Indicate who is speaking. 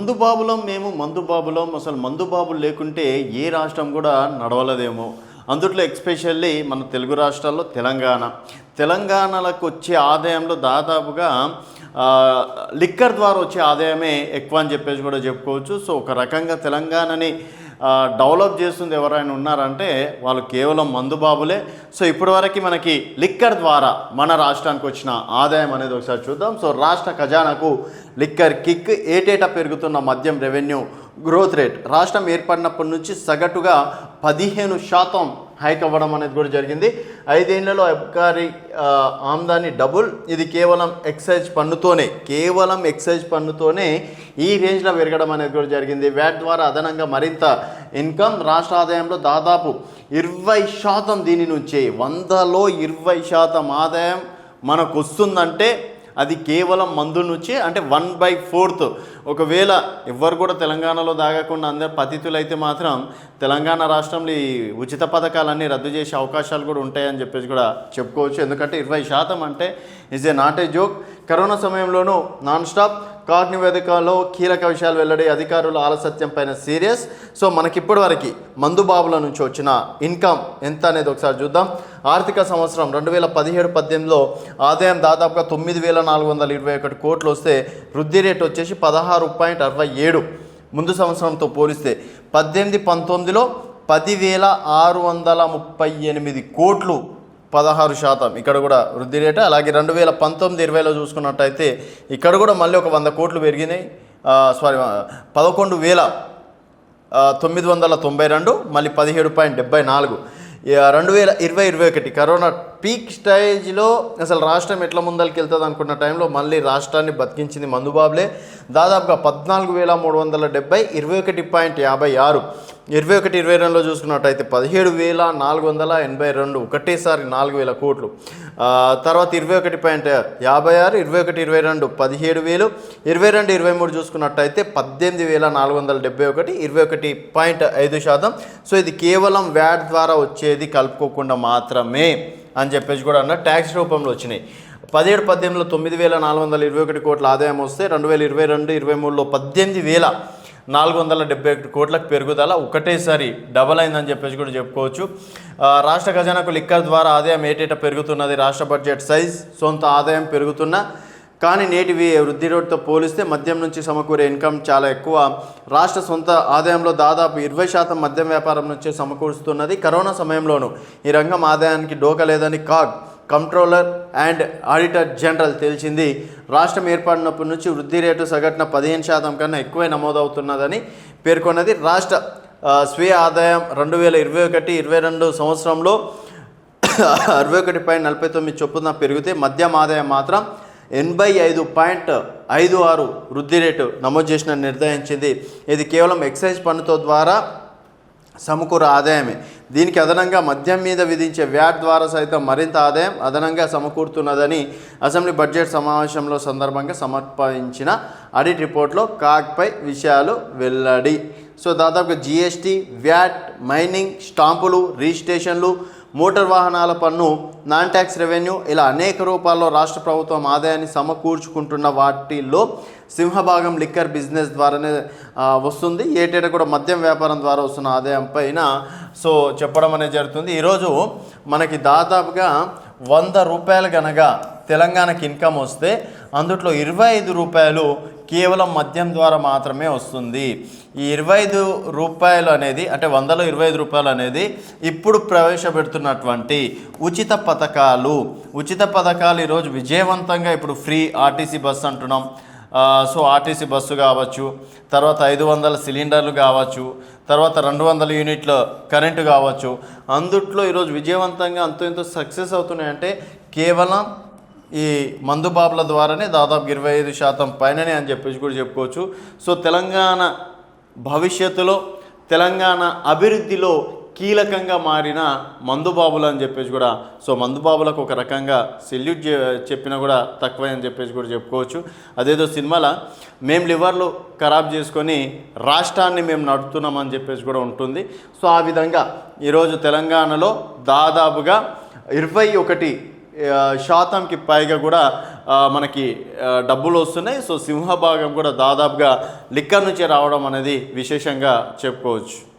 Speaker 1: మందుబాబులం మేము మందుబాబులం. అసలు మందుబాబులు లేకుంటే ఏ రాష్ట్రం కూడా నడవలేదేమో. అందుట్లో ఎక్స్పెషల్లీ మన తెలుగు రాష్ట్రాల్లో తెలంగాణ. తెలంగాణలకు వచ్చే ఆదాయంలో దాదాపుగా లిక్కర్ ద్వారా వచ్చే ఆదాయమే ఎక్కువ అని చెప్పేసి కూడా చెప్పుకోవచ్చు. సో ఒక రకంగా తెలంగాణని డెవలప్ చేస్తుంది ఎవరైనా ఉన్నారంటే వాళ్ళు కేవలం మందుబాబులే సో ఇప్పటివరకు మనకి లిక్కర్ ద్వారా మన రాష్ట్రానికి వచ్చిన ఆదాయం అనేది ఒకసారి చూద్దాం. సో రాష్ట్ర ఖజానాకు లిక్కర్ కిక్ ఏటేటా పెరుగుతున్న మద్యం రెవెన్యూ గ్రోత్ రేట్? రాష్ట్రం ఏర్పడినప్పటి నుంచి సగటుగా పదిహేను శాతం హైక్ అవ్వడం అనేది కూడా జరిగింది. ఐదేళ్ళలో అబ్కారీ ఆమ్దాని డబుల్. ఇది కేవలం ఎక్సైజ్ పన్నుతోనే కేవలం ఎక్సైజ్ పన్నుతోనే ఈ రేంజ్లో పెరగడం అనేది కూడా జరిగింది. వ్యాట్ ద్వారా అదనంగా మరింత ఇన్కమ్. రాష్ట్ర ఆదాయంలో దాదాపు ఇరవై శాతం దీని నుంచే వందలో ఇరవై శాతం ఆదాయం మనకు వస్తుందంటే అది కేవలం మందు నుంచి అంటే వన్ బై ఫోర్త్ ఒకవేళ ఎవ్వరు కూడా తెలంగాణలో దాగకుండా అందరు పతితులైతే మాత్రం తెలంగాణ రాష్ట్రంలో ఈ ఉచిత పథకాలన్నీ రద్దు చేసే అవకాశాలు కూడా ఉంటాయని చెప్పేసి కూడా చెప్పుకోవచ్చు. ఎందుకంటే ఇరవై శాతం అంటే is a not a joke corona సమయంలోనూ నాన్ స్టాప్ కార్ నివేదికలో కీలక విషయాలు వెల్లడి అధికారుల ఆలస్యం పైన సీరియస్. సో మనకిప్పటి వరకు మందుబాబుల నుంచి వచ్చిన ఇన్కమ్ ఎంత అనేది ఒకసారి చూద్దాం. ఆర్థిక సంవత్సరం రెండు వేల పదిహేడు పద్దెనిమిదిలో ఆదాయం దాదాపుగా తొమ్మిది వేల నాలుగు వందల ఇరవై ఒకటి కోట్లు వస్తే వృద్ధి రేటు వచ్చేసి పదహారు పాయింట్ అరవై ఏడు ముందు సంవత్సరంతో పోలిస్తే. పద్దెనిమిది పంతొమ్మిదిలో పదివేల ఆరు వందల ముప్పై ఎనిమిది కోట్లు పదహారు శాతం. ఇక్కడ కూడా వృద్ధి రేటు అలాగే రెండు వేల పంతొమ్మిది ఇరవైలో చూసుకున్నట్టయితే ఇక్కడ కూడా మళ్ళీ ఒక వంద కోట్లు పెరిగినాయి. సారీ పదకొండు వేల తొమ్మిది వందల తొంభై రెండు మళ్ళీ పదిహేడు పాయింట్ డెబ్బై నాలుగు. రెండు వేల ఇరవై ఇరవై ఒకటి కరోనా పీక్ స్టేజ్లో అసలు రాష్ట్రం ఎట్లా ముందరికి వెళ్తుంది అనుకున్న టైంలో మళ్ళీ రాష్ట్రాన్ని బతికించింది మందుబాబులే. దాదాపుగా పద్నాలుగు వేల మూడు వందల డెబ్బై ఇరవై ఒకటి పాయింట్ యాభై ఆరు. ఇరవై ఒకటి ఇరవై రెండులో చూసుకున్నట్టయితే పదిహేడు వేల నాలుగు వందల ఎనభై రెండు ఒకటేసారి నాలుగు వేల కోట్లు. తర్వాత ఇరవై ఒకటి పాయింట్ యాభై ఆరు ఇరవై ఒకటి ఇరవై రెండు పదిహేడు వేలు. ఇరవై రెండు ఇరవై మూడు చూసుకున్నట్టయితే పద్దెనిమిది వేల నాలుగు వందల డెబ్బై ఒకటి ఇరవై ఒకటి పాయింట్ ఐదు శాతం. సో ఇది కేవలం వ్యాట్ ద్వారా వచ్చేది కలుపుకోకుండా మాత్రమే. అని చెప్పేసి కూడా అన్న ట్యాక్స్ రూపంలో వచ్చినాయి. పదిహేడు పద్దెనిమిదిలో తొమ్మిది వేల నాలుగు వందల ఇరవై ఒకటి కోట్ల ఆదాయం వస్తే రెండు వేల ఇరవై రెండు ఇరవై మూడులో పద్దెనిమిది వేల నాలుగు వందల డెబ్బై ఒకటి కోట్లకు పెరుగుదల ఒకటేసారి డబల్ అయిందని చెప్పేసి కూడా చెప్పుకోవచ్చు. రాష్ట్ర ఖజానాకు లిక్కర్ ద్వారా ఆదాయం ఏటేటా పెరుగుతున్నది? రాష్ట్ర బడ్జెట్ సైజ్ సొంత ఆదాయం పెరుగుతున్న కానీ నేటివి వృద్ధి రేటుతో పోలిస్తే మద్యం నుంచి సమకూరే ఇన్కమ్ చాలా ఎక్కువ. రాష్ట్ర సొంత ఆదాయంలో దాదాపు ఇరవై శాతం మద్యం వ్యాపారం నుంచే సమకూరుస్తున్నది కరోనా సమయంలోనూ. ఈ రంగం ఆదాయానికి డోక లేదని CAG controller and auditor general తెలిసింది. రాష్ట్రం ఏర్పడినప్పటి నుంచి వృద్ధి రేటు సగటున పదిహేను శాతం కన్నా ఎక్కువే నమోదవుతున్నదని పేర్కొన్నది. రాష్ట్ర స్వీయ ఆదాయం రెండు వేల ఇరవై ఒకటి ఇరవై రెండు సంవత్సరంలో అరవై ఒకటి పాయింట్ నలభై తొమ్మిది చొప్పున పెరిగితే మద్యం ఆదాయం మాత్రం ఎనభై ఐదు పాయింట్ ఐదు ఆరు వృద్ధి రేటు నమోదు చేసిన నిర్ణయించింది. ఇది కేవలం ఎక్సైజ్ పన్నుతో ద్వారా సమకూర ఆదాయమే. దీనికి అదనంగా మద్యం మీద విధించే వ్యాట్ ద్వారా సైతం మరింత ఆదాయం అదనంగా సమకూరుతున్నదని అసెంబ్లీ బడ్జెట్ సమావేశంలో సందర్భంగా సమర్పించిన ఆడిట్ రిపోర్ట్లో కాగ్పై విషయాలు వెల్లడి. సో దాదాపుగా జిఎస్టీ వ్యాట్ మైనింగ్ స్టాంపులు రిజిస్ట్రేషన్లు మోటార్ వాహనాల పన్ను నాన్ ట్యాక్స్ రెవెన్యూ ఇలా అనేక రూపాల్లో రాష్ట్ర ప్రభుత్వం ఆదాయాన్ని సమకూర్చుకుంటున్న వాటిల్లో సింహభాగం లిక్కర్ బిజినెస్ ద్వారానే వస్తుంది. ఏటేటా కూడా మద్యం వ్యాపారం ద్వారా వస్తున్న ఆదాయం పైన. సో చెప్పడం అనేది జరుగుతుంది. ఈరోజు మనకి దాదాపుగా వంద రూపాయలు కనుక తెలంగాణకి ఇన్కమ్ వస్తే అందుట్లో ఇరవై ఐదు రూపాయలు కేవలం మద్యం ద్వారా మాత్రమే వస్తుంది. ఈ ఇరవై ఐదు రూపాయలు అనేది అంటే వందలో ఇరవై ఐదు రూపాయలు అనేది ఇప్పుడు ప్రవేశపెడుతున్నటువంటి ఉచిత పథకాలు. ఉచిత పథకాలు ఈరోజు విజయవంతంగా ఇప్పుడు ఫ్రీ ఆర్టీసీ బస్సు అంటున్నాం. సో ఆర్టీసీ బస్సు కావచ్చు తర్వాత ఐదు వందల సిలిండర్లు కావచ్చు తర్వాత రెండు వందల యూనిట్ల కరెంటు కావచ్చు. అందుట్లో ఈరోజు విజయవంతంగా అంతో ఎంతో సక్సెస్ అవుతున్నాయంటే కేవలం ఈ మందు బాబుల ద్వారానే దాదాపు ఇరవై ఐదు శాతం పైననే అని చెప్పేసి కూడా చెప్పుకోవచ్చు. సో తెలంగాణ భవిష్యత్తులో తెలంగాణ అభివృద్ధిలో కీలకంగా మారిన మందుబాబులు అని చెప్పేసి కూడా సో మందుబాబులకు ఒక రకంగా సెల్యూట్ చెప్పినా కూడా తక్కువే అని చెప్పేసి కూడా చెప్పుకోవచ్చు. అదేదో సినిమాలో మేము లివర్లు ఖరాబ్ చేసుకొని రాష్ట్రాన్ని మేము నడుపుతున్నామని చెప్పేసి కూడా ఉంటుంది. సో ఆ విధంగా ఈరోజు తెలంగాణలో దాదాపుగా ఇరవై ఒకటి శాతంకి పైగా కూడా మనకి డబ్బులు వస్తున్నాయి. సో సింహభాగం కూడా దాదాపుగా లిక్కర్ నుంచే రావడం అనేది విశేషంగా చెప్పుకోవచ్చు.